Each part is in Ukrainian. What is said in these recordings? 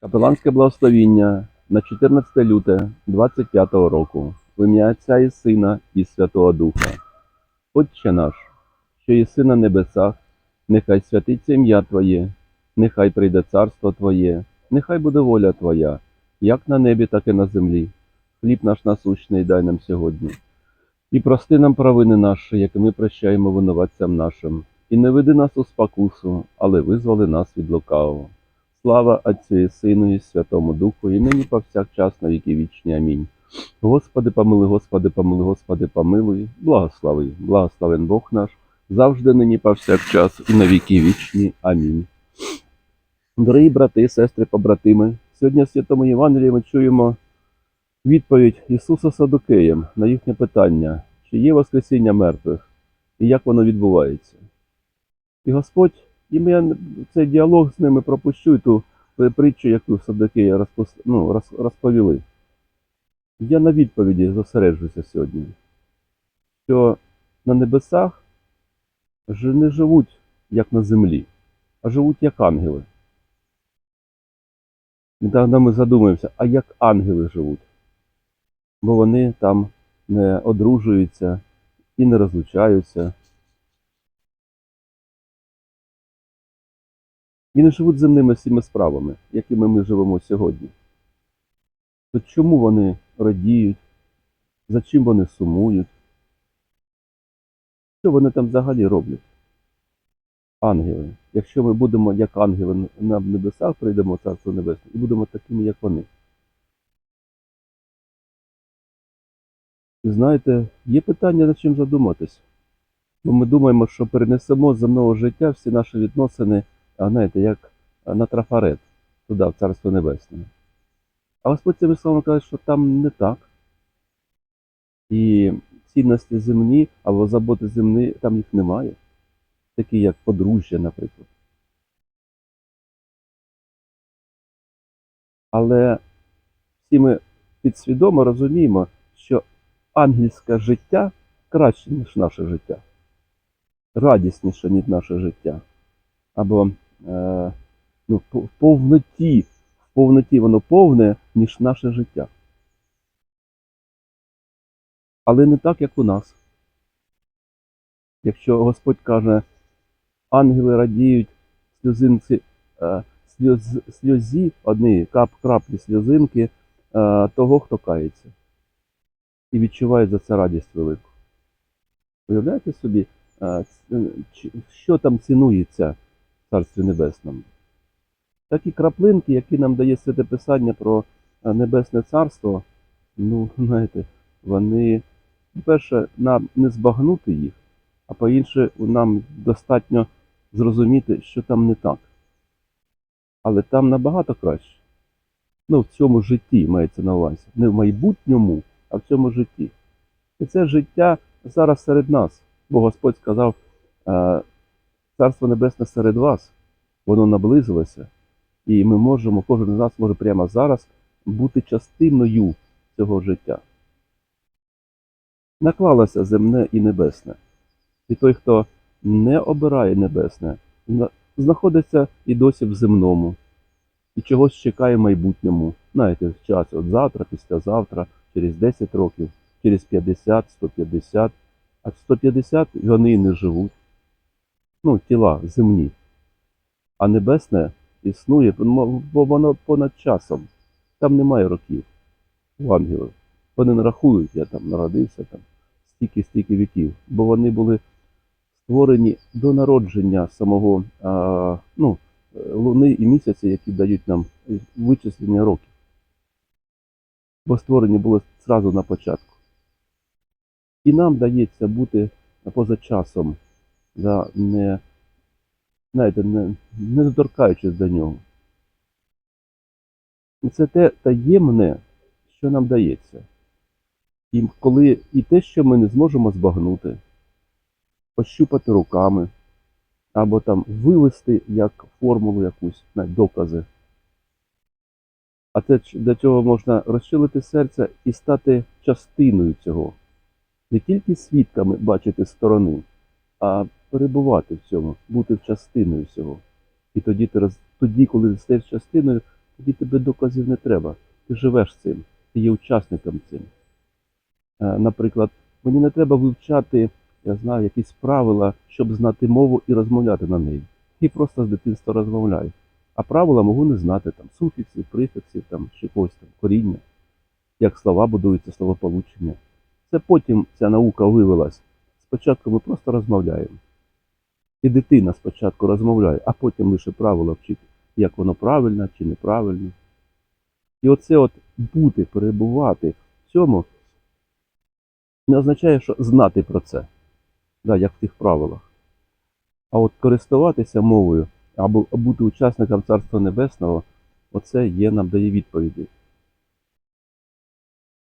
Капеланське благословіння на 14 люте 25 року в ім'я Отця і Сина і Святого Духа. Отче наш, що єси на небесах, нехай святиться ім'я Твоє, нехай прийде царство Твоє, нехай буде воля Твоя, як на небі, так і на землі. Хліб наш насущний дай нам сьогодні. І прости нам провини наші, як ми прощаємо винуватцям нашим. І не веди нас у спокусу, але визволи нас від лукавого. Слава Отцю і Сину і Святому Духу, і нині повсякчас на віки вічні. Амінь. Господи, помилуй, Господи, помилуй, Господи, помилуй, благослови, благословен Бог наш, завжди нині повсякчас і на віки вічні. Амінь. Дорогі брати сестри, побратими, сьогодні в Святому Євангелії ми чуємо відповідь Ісуса Садукеям на їхнє питання, чи є Воскресіння мертвих і як воно відбувається. І Господь, і я цей діалог з ними пропущу, і ту притчу, яку розпос... ну, розповіли. Я на відповіді зосереджуся сьогодні, що на небесах не живуть як на землі, а живуть як ангели. І тоді ми задумаємося, а як ангели живуть? Бо вони там не одружуються і не розлучаються. І не живуть земними всіми справами, якими ми живемо сьогодні. То чому вони радіють? За чим вони сумують? Що вони там взагалі роблять? Ангели. Якщо ми будемо як ангели на небесах, прийдемо в Царство Небесне і будемо такими, як вони. І знаєте, є питання над чим задуматись. Бо ми думаємо, що перенесемо земного життя всі наші відносини, знаєте, як на трафарет, туди, в Царство Небесне. А Господь цими словами каже, що там не так. І цінності земні або заботи земні, там їх немає. Такі як подружжя, наприклад. Але всі ми підсвідомо розуміємо, що ангельське життя краще, ніж наше життя. Радісніше, ніж наше життя. Або е, ну, в повноті, в повноті воно повне, ніж наше життя. Але не так, як у нас. Якщо Господь каже, ангели радіють сльозинці, е, сльоз, сльозі, одні кап, краплі сльозинки е, того, хто кається. І відчуває за це радість велику. Уявляєте собі, е, що там цінується Царстві Небесному? Такі краплинки, які нам дає Святе Писання про е, Небесне Царство, ну, знаєте, вони, по-перше, нам не збагнути їх, а по-інше, нам достатньо зрозуміти, що там не так. Але там набагато краще. Ну, в цьому житті мається на увазі. Не в майбутньому, а в цьому житті. І це життя зараз серед нас. Бо Господь сказав, е, Царство Небесне серед вас, воно наблизилося, і ми можемо, кожен з нас може прямо зараз бути частиною цього життя. Наклалося земне і небесне. І той, хто не обирає небесне, знаходиться і досі в земному, і чогось чекає в майбутньому. Знаєте, час от завтра, післязавтра, через 10 років, через 50, 150, а в 150 вони не живуть. Ну, тіла земні. А небесне існує, бо воно понад часом. Там немає років у ангелів. Вони не рахують, я там народився там стільки-стільки віків, бо вони були створені до народження самого а, ну, е, луни і місяця, які дають нам е, вичислення років. Бо створені були зразу на початку. І нам дається бути поза часом, за не, знаєте, не, не доторкаючись до нього. Це те таємне, що нам дається. І коли і те, що ми не зможемо збагнути, пощупати руками, або там вивести як формулу якусь навіть докази. А ч- для цього можна розчилити серце і стати частиною цього. Не тільки свідками бачити сторони, а перебувати в цьому, бути частиною цього. І тоді, ти роз... тоді коли ти стаєш частиною, Тобі тебе доказів не треба. Ти живеш цим, ти є учасником цим. Е, Наприклад, мені не треба вивчати, я знаю, якісь правила, щоб знати мову і розмовляти на неї. І просто з дитинства розмовляю. А правила можу не знати там суфіксів, прифіксів, там чи когось там коріння, як слова будуються, словополучення. Це потім ця наука вивелась. Спочатку ми просто розмовляємо. І дитина спочатку розмовляє, а потім лише правила вчить, як воно правильно чи неправильно. І оце от бути, перебувати в цьому не означає, що знати про це, да, як в тих правилах. А от користуватися мовою або бути учасником Царства Небесного, оце є нам дає відповіді.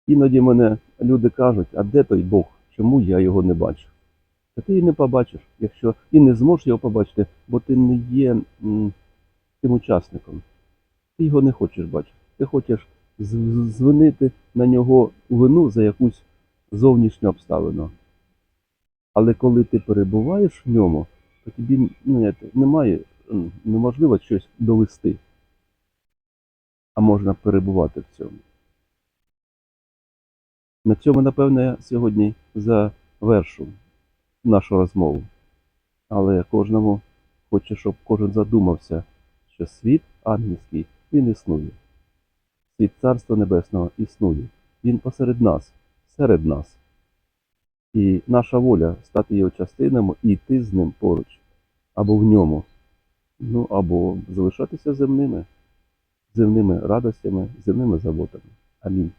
Іноді мене люди кажуть, а де той Бог? Чому я його не бачу? Та ти і не побачиш, якщо і не зможеш його побачити, бо ти не є м, тим учасником. Ти його не хочеш бачити. Ти хочеш звинити на нього вину за якусь зовнішню обставину. Але коли ти перебуваєш в ньому, то тобі ну, немає, неможливо щось довести, а можна перебувати в цьому. На цьому, напевне, я сьогодні завершу нашу розмову. Але кожному хочу, щоб кожен задумався, що світ ангельський він існує. Світ Царства Небесного існує. Він посеред нас, серед нас. І наша воля стати його частинами і йти з ним поруч, або в ньому, ну або залишатися земними, земними радостями, земними заботами. Амінь.